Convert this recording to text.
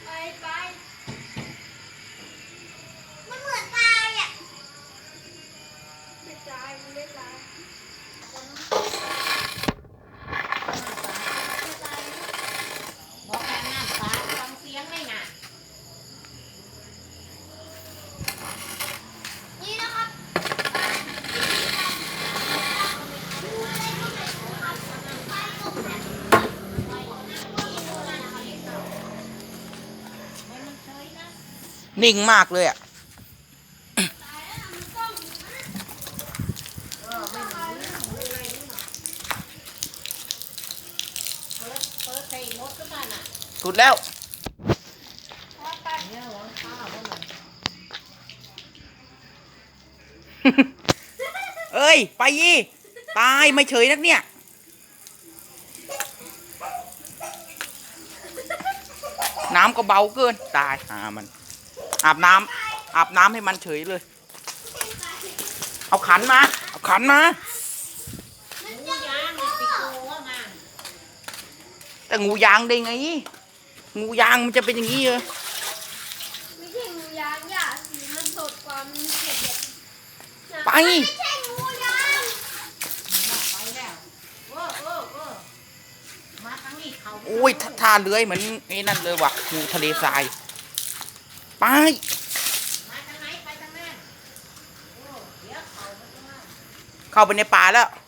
ไปไปมันเหมือนตายอะไม่ตายมันไม่ตายไม่ตายบอกแม่น้ำตาฟังเสียงเลยนะนี่นะครับ นิ่งมากเลยอะกดแล้วเอ้ย ไปยี่ตายไม่เฉยนักเนี่ย น้ำก็เบาเกิน ตายหามัน อาบน้ำอาบน้ำให้มันเฉยเลย เอาขันมา เอาขันมางูยางมันไปกลัวมันแต่งูยางได้ไง งูยางมันจะเป็นอย่างนี้เหรอไม่ใช่งูยางย่าสีมันสดกว่ามันเผ็ดเนี่ยไปไม่ใช่งูยางไปแล้วเออเออเออมาทางนี้เขาโอ้ยท่าท่าเลื้อยเหมือนไอ้นั่นเลยว่ะงูทะเลทราย ไปมาทางไหนไปทางนั้นโอ้เดี๋ยวเขามันจะมาเข้าไปในป่าแล้วเ